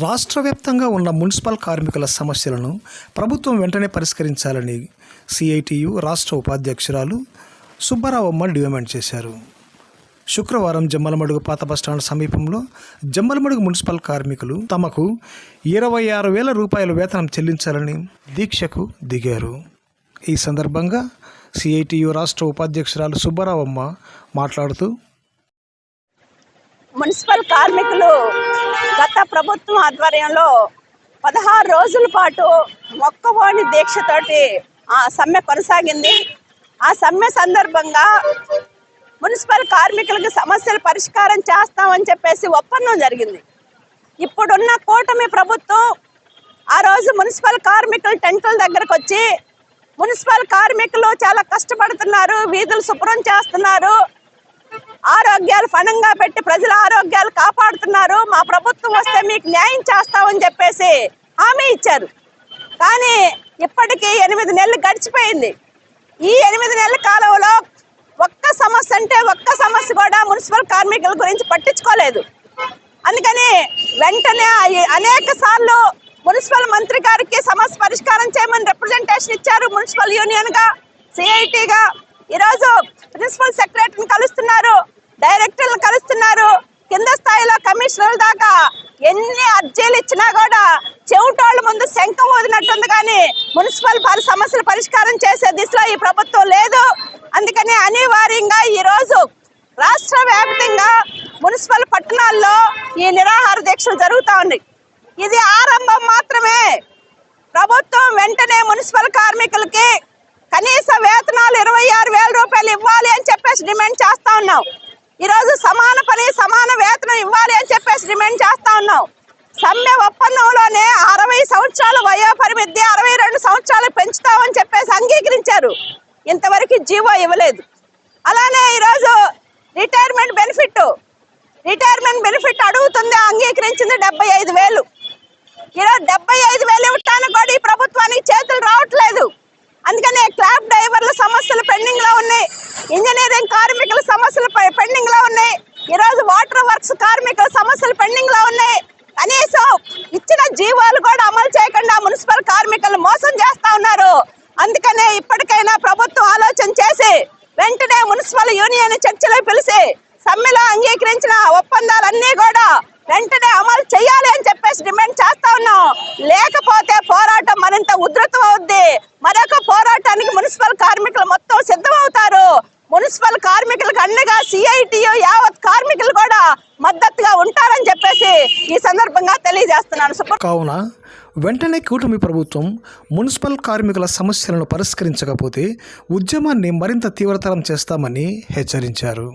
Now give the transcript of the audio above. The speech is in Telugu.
రాష్ట్ర వ్యాప్తంగా ఉన్న మున్సిపల్ కార్మికుల సమస్యలను ప్రభుత్వం వెంటనే పరిష్కరించాలని సిఐటియు రాష్ట్ర ఉపాధ్యక్షురాలు సుబ్బారావమ్మ డిమాండ్ చేశారు. శుక్రవారం జమ్మలమడుగు పాత బస్టాండ్ సమీపంలో జమ్మలమడుగు మున్సిపల్ కార్మికులు తమకు ఇరవై ఆరు వేల రూపాయల వేతనం చెల్లించాలని దీక్షకు దిగారు. ఈ సందర్భంగా సిఐటియు రాష్ట్ర ఉపాధ్యక్షురాలు సుబ్బారావమ్మ మాట్లాడుతూ మున్సిపల్ కార్మికులు ప్రభుత్వం ఆధ్వర్యంలో పదహారు రోజుల పాటు మొక్కవోని దీక్షతోటి ఆ సమ్మె కొనసాగింది. ఆ సమ్మె సందర్భంగా మున్సిపల్ కార్మికులకు సమస్యలు పరిష్కారం చేస్తామని చెప్పేసి ఒప్పందం జరిగింది. ఇప్పుడున్న కూటమి ప్రభుత్వం ఆ రోజు మున్సిపల్ కార్మికులు టెంట్ల దగ్గరకు వచ్చి మున్సిపల్ కార్మికులు చాలా కష్టపడుతున్నారు వీధులు శుభ్రం చేస్తున్నారు ఆరోగ్యాలు ఫణంగా పెట్టి ప్రజల ఆరోగ్యాలు కాపాడుతున్నారు. మా ప్రభుత్వం వస్తే మీకు న్యాయం చేస్తామని చెప్పేసి హామీ ఇచ్చారు. కానీ ఇప్పటికీ ఎనిమిది నెలలు గడిచిపోయింది. ఈ ఎనిమిది నెలల కాలంలో ఒక్క సమస్య అంటే ఒక్క సమస్య కూడా మున్సిపల్ కార్మికుల గురించి పట్టించుకోలేదు. అందుకని వెంటనే అనేక సార్లు మున్సిపల్ మంత్రి గారికి సమస్య పరిష్కారం చేయమని రిప్రజెంటేషన్ ఇచ్చారు మున్సిపల్ యూనియన్గా సిఐటిగా ఈరోజు ప్రిన్సిపల్ సెక్రటరీని కలుస్తున్నారు డైరెక్టర్లు కలుస్తున్నారు. కింద స్థాయిలో కమిషనర్ దాకా ఎన్ని అర్జీలు ఇచ్చినా కూడా చెవిటోళ్ళ ముందు శంఖం వదినట్టుంది కానీ మున్సిపల్ పరి సమస్యలు పరిష్కారం చేసే దిశలో ఈ ప్రభుత్వం లేదు. అందుకని అనివార్యంగా ఈరోజు రాష్ట్ర వ్యాప్తంగా మున్సిపల్ పట్టణాల్లో ఈ నిరాహార దీక్షలు జరుగుతూ ఉన్నాయి. ఇది ఆరంభం మాత్రమే. ప్రభుత్వం వెంటనే మున్సిపల్ కార్మికులకి కనీస వేతనాలు ఇరవై ఆరు వేల రూపాయలు ఇవ్వాలి అని చెప్పేసి డిమాండ్ చేస్తా ఉన్నాం ఈరోజు సమాన పని సమాన వేతనం ఇవ్వాలి అని చెప్పేసి డిమాండ్ చేస్తా ఉన్నాం సమ్మె ఒప్పందంలోనే అరవై సంవత్సరాల వయో పరిమితి అరవై రెండు సంవత్సరాలు పెంచుతామని చెప్పేసి అంగీకరించారు. ఇంతవరకు జీవో ఇవ్వలేదు. అలానే ఈరోజు రిటైర్మెంట్ బెనిఫిట్ రిటైర్మెంట్ బెనిఫిట్ అడుగుతుంది అంగీకరించింది డెబ్బై ఐదు వేలు. ఈరోజు డెబ్బై ఐదు వేలు ఇవ్వటానికి కూడా ఈ ప్రభుత్వానికి చేతులు రావట్లేదు అందుకనే క్లాబ్ డ్రైవర్ల సమస్యలు పెండింగ్లో ఉన్నాయి ఇంజనీరింగ్ కార్మికుల సమస్యలు పెండింగ్లో ఉన్నాయి. రోజు వాటర్ వర్క్స్ కార్మికుల సమస్యలు పెండింగ్లో ఉన్నాయి. కనీసం ఇచ్చిన జీవాలు కూడా అమలు చేయకుండా మున్సిపల్ కార్మికులు మోసం చేస్తా ఉన్నారు. అందుకనే ఇప్పటికైనా ప్రభుత్వం ఆలోచన చేసి వెంటనే మున్సిపల్ యూనియన్ చర్చలో పిలిచి సమ్మెలో అంగీకరించిన ఒప్పందాలన్నీ కూడా వెంటనే అమలు చేయాలి అని చెప్పేసి డిమాండ్ చేస్తా ఉన్నాం. లేకపోతే పోరాటం మరింత ఉధృతం అవుద్ది మరొక పోరాటానికి మున్సిపల్ కార్మికులు మొత్తం సిద్ధమవుతారు. మున్సిపల్ కార్మికులకు అండగా సిఐటియు యావత్ కార్మికులు కూడా మద్దతుగా ఉంటారని చెప్పేసి ఈ సందర్భంగా తెలియజేస్తున్నాను. కావున వెంటనే కూటమి ప్రభుత్వం మున్సిపల్ కార్మికుల సమస్యలను పరిష్కరించకపోతే ఉద్యమాన్ని మరింత తీవ్రతరం చేస్తామని హెచ్చరించారు.